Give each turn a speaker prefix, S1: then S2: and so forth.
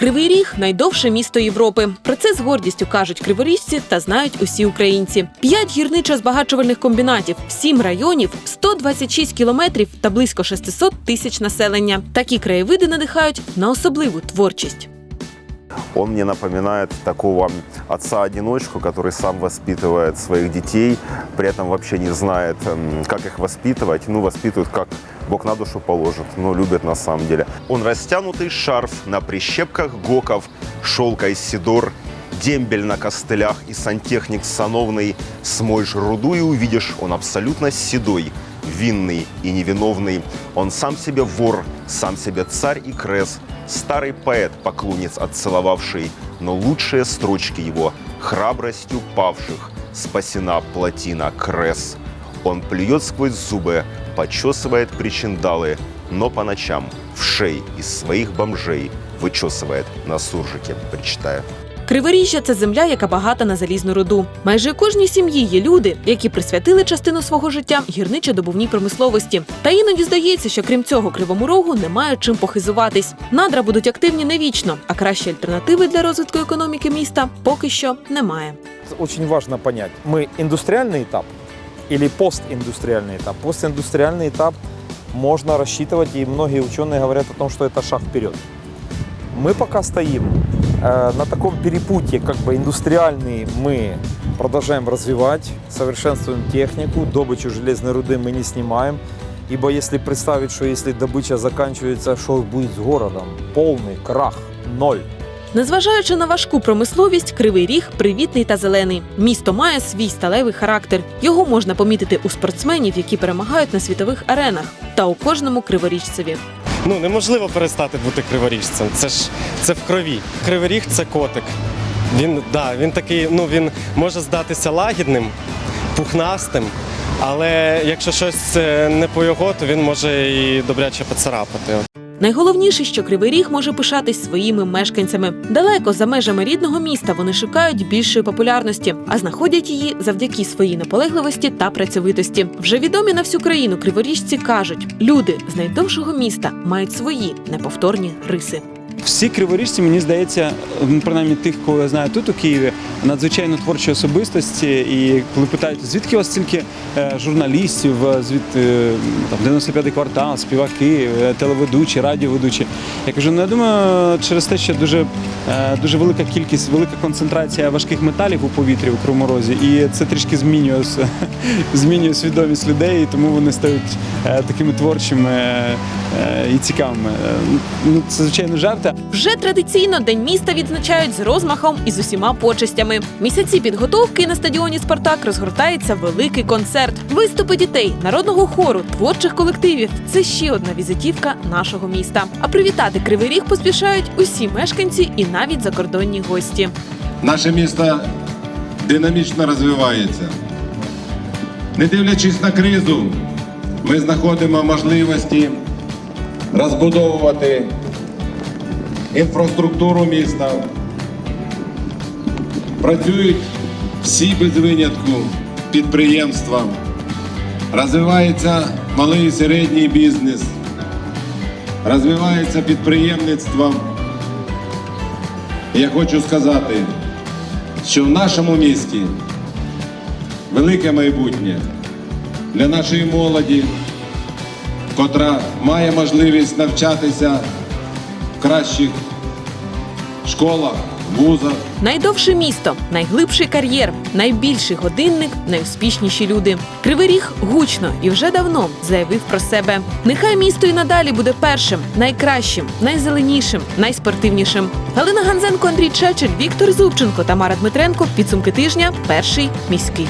S1: Кривий Ріг найдовше місто Європи. Про це з гордістю кажуть криворіжці та знають усі українці. П'ять гірничо-збагачувальних комбінатів, сім районів, 126 кілометрів та близько 600 тисяч населення. Такі краєвиди надихають на особливу творчість.
S2: Он мне напоминает такого отца-одиночку, который сам воспитывает своих детей, при этом вообще не знает, м, как их воспитывать. Ну, воспитывает, как Бог на душу положит, но любит на самом деле. Он растянутый шарф на прищепках гоков, шелка из сидор, дембель на костылях и сантехник сановный. Смоешь руду и увидишь, он абсолютно седой, винный и невиновный. Он сам себе вор, сам себе царь и крес, старый поэт, поклонец отцеловавший, но лучшие строчки его храбростью павших спасена плотина крес. Он плюет сквозь зубы, почесывает причиндалы, но по ночам в шей из своих бомжей вычесывает на суржике, причитая.
S1: Криворіжжя це земля, яка багата на залізну руду. Майже у кожній сім'ї є люди, які присвятили частину свого життя гірничо-добувній промисловості. Та іноді здається, що крім цього кривому рогу немає чим похизуватись. Надра будуть активні не вічно, а кращі альтернативи для розвитку економіки міста поки що немає.
S3: Очень важно понять, мы индустриальный этап или постиндустриальный этап. Постиндустриальный этап можно рассчитывать, и многие ученые говорят о том, что это шаг вперед. Мы пока стоим э, на таком перепутье, как бы индустриальный мы продолжаем развивать, совершенствуем технику, добычу железной руды мы не снимаем. Ибо если представить, что если добыча заканчивается, что будет с городом? Полный крах, ноль.
S1: Незважаючи на важку промисловість, кривий ріг привітний та зелений. Місто має свій сталевий характер. Його можна помітити у спортсменів, які перемагають на світових аренах, та у кожному криворіжцеві.
S4: Ну неможливо перестати бути криворіжцем. Це ж це в крові. Кривий ріг це котик. Він да, він такий, ну він може здатися лагідним, пухнастим, але якщо щось е, не по його, то він може і добряче поцарапати.
S1: Найголовніше, що Кривий Ріг може пишатись своїми мешканцями. Далеко за межами рідного міста вони шукають більшої популярності, а знаходять її завдяки своїй наполегливості та працьовитості. Вже відомі на всю країну криворіжці кажуть: люди з найдовшого міста мають свої неповторні риси.
S5: Всі криворіжці, мені здається, принаймні тих, кого я знаю тут у Києві, надзвичайно творчі особистості. І коли питають, звідки у вас стільки е, журналістів, е, звідти е, там 95-й квартал, співаки, телеведучі, радіоведучі. Я кажу, ну я думаю, через те, що дуже, дуже велика кількість, велика концентрація важких металів у повітрі у Кривому і це трішки змінює, змінює свідомість людей, і тому вони стають такими творчими і цікавими. Ну, це звичайно жарти.
S1: Вже традиційно день міста відзначають з розмахом і з усіма почестями. Місяці підготовки на стадіоні Спартак розгортається великий концерт. Виступи дітей, народного хору, творчих колективів це ще одна візитівка нашого міста. А привітати кривий ріг поспішають усі мешканці і навіть закордонні гості.
S6: Наше місто динамічно розвивається. Не дивлячись на кризу, ми знаходимо можливості розбудовувати інфраструктуру міста. Працюють всі без винятку підприємства. Розвивається малий і середній бізнес. Розвивається підприємництво. І Я хочу сказати, що в нашому місті велике майбутнє для нашої молоді, котра має можливість навчатися в кращих школах, вузах.
S1: Найдовше місто, найглибший кар'єр, найбільший годинник, найуспішніші люди. Кривий ріг гучно і вже давно заявив про себе. Нехай місто і надалі буде першим, найкращим, найзеленішим, найспортивнішим. Галина Ганзенко, Андрій Чечель, Віктор Зубченко, Тамара Дмитренко. Підсумки тижня. Перший міський.